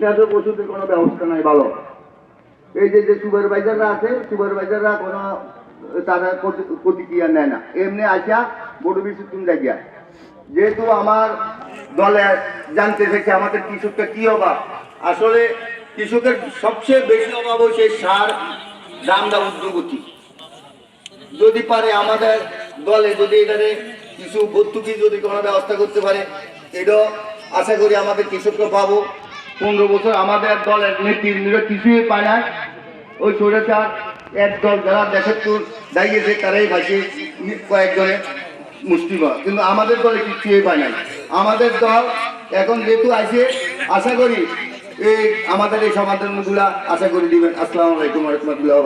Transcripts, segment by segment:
পেঁয়াজের ওষুধের কোনো ব্যবস্থা নাই, ভালো। এই যে যে সুপারভাইজাররা আছে সুপারভাইজাররা কোনো, তারা প্রতিক্রিয়া নেয় না। এমনি আসা বড় বেশি দেখিয়া যেহেতু আমার দলে জানতে থেকে আমাদের কৃষকটা কি অভাব। আসলে কৃষকের সবচেয়ে বেশি অভাব হচ্ছে সার দামটা উদ্যোগতি। যদি পারে আমাদের দলে, যদি এখানে কিছু ভর্তুকি, যদি কোনো ব্যবস্থা করতে পারে, এটাও আশা করি আমাদের কৃষকরা পাবো। পনেরো বছর আমাদের দলের নেতৃবৃন্দরা কিছুই পায় না ওই সরেচার এক দল যারা দেশের তো দাঁড়িয়েছে তারাই ভাসে কয়েকজনে মুষ্টিমা কিন্তু আমাদের দলে কিছুই পায় নাই। আমাদের দল এখন যেহেতু আছে আশা করি এই আমাদের এই সমাধানগুলা আশা করি দিবেন। আসসালামু আলাইকুম রহমতুল্লাহ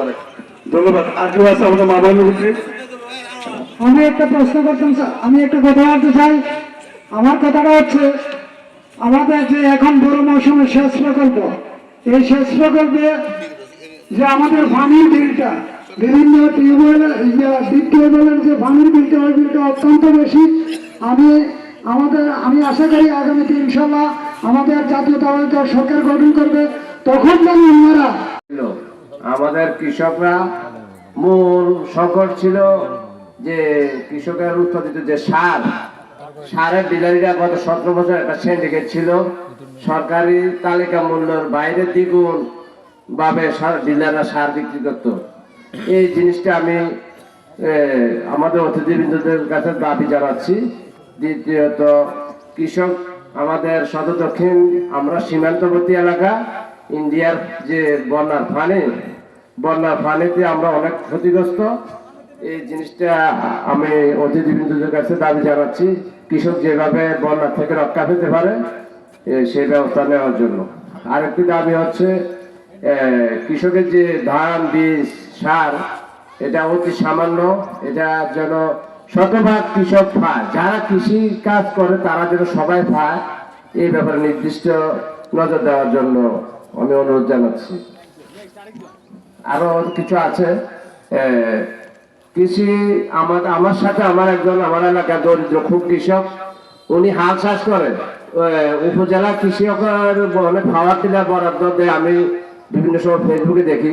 ধন্যবাদ। আর আছে আমাদের মা আমি একটা প্রশ্ন করতাম স্যার। আমি একটা কথা বলতে চাই। আমার কথাটা হচ্ছে আমাদের যে এখন বড় মৌসুমের সেচ প্রকল্প, এই সেচ প্রকল্পে যে আমাদের পানির বিলটা, বিভিন্ন টিউবওয়েল ডিপ টিউবওয়েলের যে পানির বিলটা, ওই বিলটা অত্যন্ত বেশি। আমি, আমাদের, আমি আশা করি আগামীতে ইনশাল্লাহ আমাদের জাতীয়তাবাদী দল সরকার গঠন করবে। তখন যেন ছিল আমাদের কৃষকরা মূল সংকট ছিল যে কৃষকের উৎপাদিত যে সার সারের ডিলারিরা গত সতেরো বছর একটা সিন্ডিকেট ছিল। সরকারি তালিকা মূল্যের বাইরে দ্বিগুণ ভাবে ডিলাররা সার বিক্রি করতো। এই জিনিসটা আমি আমাদের অতিথিবৃন্দদের কাছে দাবি জানাচ্ছি। দ্বিতীয়ত, কৃষক, আমাদের সদর দক্ষিণ, আমরা সীমান্তবর্তী এলাকা, ইন্ডিয়ার যে বন্যার ফানে, বন্যার ফানেতে আমরা অনেক ক্ষতিগ্রস্ত। এই জিনিসটা আমি অতিথিবৃন্দদের কাছে দাবি জানাচ্ছি। কৃষক যেভাবে বন্যা থেকে রক্ষা পেতে পারে সেই ব্যবস্থা নেওয়ার জন্য। আরেকটি দাবি হচ্ছে কৃষকের যে ধান, বীজ, সার, এটা অতি সামান্য, এটা যেন শতভাগ কৃষক পায় যারা কৃষি কাজ করে, তারা যেন সবাই পায় এই ব্যাপারে নির্দিষ্ট নজর দেওয়ার জন্য আমি অনুরোধ জানাচ্ছি। আরও কিছু আছে? কৃষি আমার আমার সাথে আমার একজন, আমার এলাকার দরিদ্র খুব কৃষক। উনি হাল চাষ করেন। উপজেলা কৃষকের অনেক খাওয়ার টিলার বরাদ্দ দেয়। আমি বিভিন্ন সময় ফেসবুকে দেখি।